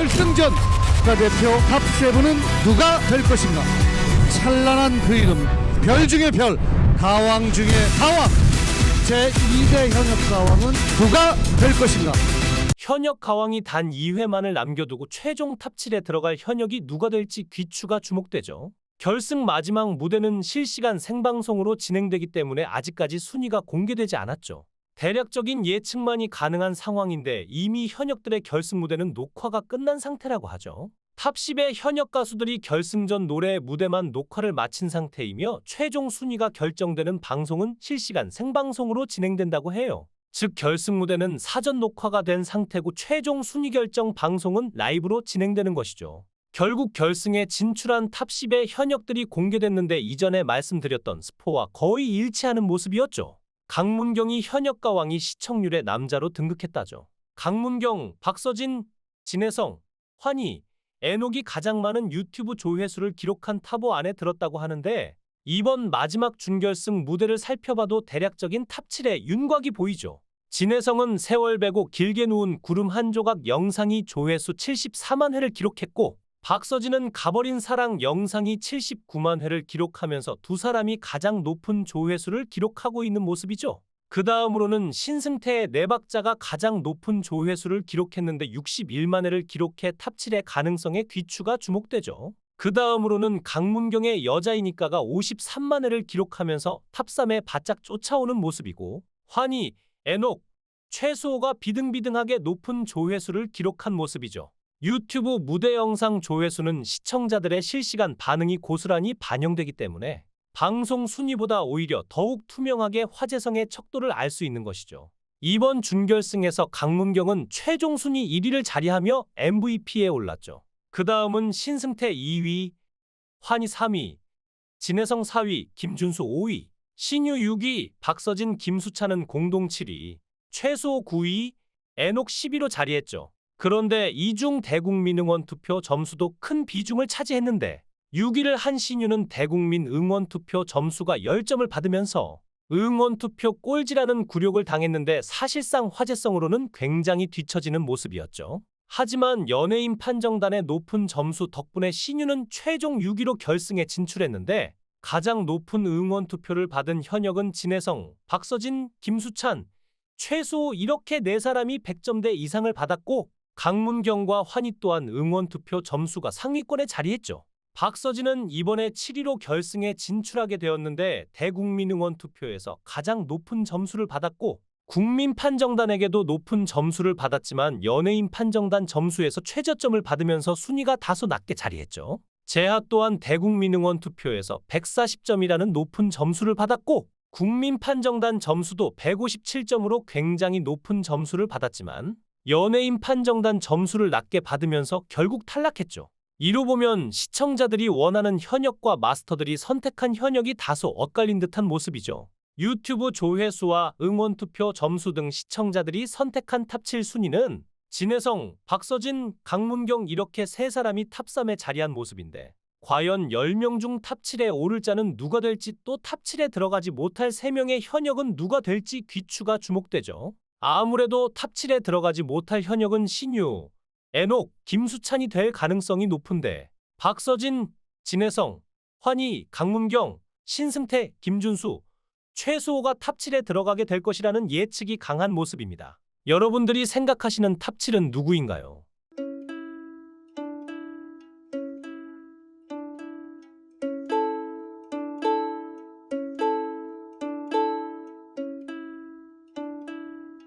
결승전 국가대표 탑세븐은 누가 될 것인가 찬란한 그 이름 별 중에 별 가왕 중에 가왕 제2대 현역 가왕은 누가 될 것인가 현역 가왕이 단 2회만을 남겨두고 최종 탑 7에 들어갈 현역이 누가 될지 귀추가 주목되죠. 결승 마지막 무대는 실시간 생방송으로 진행되기 때문에 아직까지 순위가 공개되지 않았죠. 대략적인 예측만이 가능한 상황인데 이미 현역들의 결승 무대는 녹화가 끝난 상태라고 하죠. 탑 10의 현역 가수들이 결승전 노래 무대만 녹화를 마친 상태이며 최종 순위가 결정되는 방송은 실시간 생방송으로 진행된다고 해요. 즉 결승 무대는 사전 녹화가 된 상태고 최종 순위 결정 방송은 라이브로 진행되는 것이죠. 결국 결승에 진출한 탑 10의 현역들이 공개됐는데 이전에 말씀드렸던 스포와 거의 일치하는 모습이었죠. 강문경이 현역 가 왕이 시청률의 남자로 등극했다죠. 강문경, 박서진, 진혜성, 환희, 애녹이 가장 많은 유튜브 조회수를 기록한 탑5 안에 들었다고 하는데 이번 마지막 준결승 무대를 살펴봐도 대략적인 탑 7의 윤곽이 보이죠. 진혜성은 세월 베고 길게 누운 구름 한 조각 영상이 조회수 74만 회를 기록했고 박서진은 가버린 사랑 영상이 79만 회를 기록하면서 두 사람이 가장 높은 조회수를 기록하고 있는 모습이죠. 그 다음으로는 신승태의 네 박자가 가장 높은 조회수를 기록했는데 61만 회를 기록해 탑 7의 가능성에 귀추가 주목되죠. 그 다음으로는 강문경의 여자이니까가 53만 회를 기록하면서 탑 3에 바짝 쫓아오는 모습이고 환희, 애녹, 최수호가 비등비등하게 높은 조회수를 기록한 모습이죠. 유튜브 무대 영상 조회수는 시청자들의 실시간 반응이 고스란히 반영되기 때문에 방송 순위보다 오히려 더욱 투명하게 화제성의 척도를 알 수 있는 것이죠. 이번 준결승에서 강문경은 최종 순위 1위를 자리하며 MVP에 올랐죠. 그 다음은 신승태 2위, 환희 3위, 진혜성 4위, 김준수 5위, 신유 6위, 박서진, 김수찬은 공동 7위, 최수호 9위, 애녹 10위로 자리했죠. 그런데 이중 대국민 응원 투표 점수도 큰 비중을 차지했는데 6위를 한 신유는 대국민 응원 투표 점수가 10점을 받으면서 응원 투표 꼴찌라는 굴욕을 당했는데 사실상 화제성으로는 굉장히 뒤처지는 모습이었죠. 하지만 연예인 판정단의 높은 점수 덕분에 신유는 최종 6위로 결승에 진출했는데 가장 높은 응원 투표를 받은 현역은 진혜성, 박서진, 김수찬, 최소 이렇게 네 사람이 100점대 이상을 받았고 강문경과 환희 또한 응원 투표 점수가 상위권에 자리했죠. 박서진은 이번에 7위로 결승에 진출하게 되었는데 대국민 응원 투표에서 가장 높은 점수를 받았고 국민 판정단에게도 높은 점수를 받았지만 연예인 판정단 점수에서 최저점을 받으면서 순위가 다소 낮게 자리했죠. 재하 또한 대국민 응원 투표에서 140점이라는 높은 점수를 받았고 국민 판정단 점수도 157점으로 굉장히 높은 점수를 받았지만 연예인 판정단 점수를 낮게 받으면서 결국 탈락했죠. 이로 보면 시청자들이 원하는 현역과 마스터들이 선택한 현역이 다소 엇갈린 듯한 모습이죠. 유튜브 조회수와 응원 투표 점수 등 시청자들이 선택한 탑7 순위는 진혜성, 박서진, 강문경 이렇게 세 사람이 탑 3에 자리한 모습인데 과연 10명 중 탑 7에 오를 자는 누가 될지 또 탑 7에 들어가지 못할 3명의 현역은 누가 될지 귀추가 주목되죠. 아무래도 탑 7에 들어가지 못할 현역은 신유, 애녹, 김수찬이 될 가능성이 높은데 박서진, 진혜성, 환희, 강문경, 신승태, 김준수, 최수호가 탑 7에 들어가게 될 것이라는 예측이 강한 모습입니다. 여러분들이 생각하시는 탑 7은 누구인가요?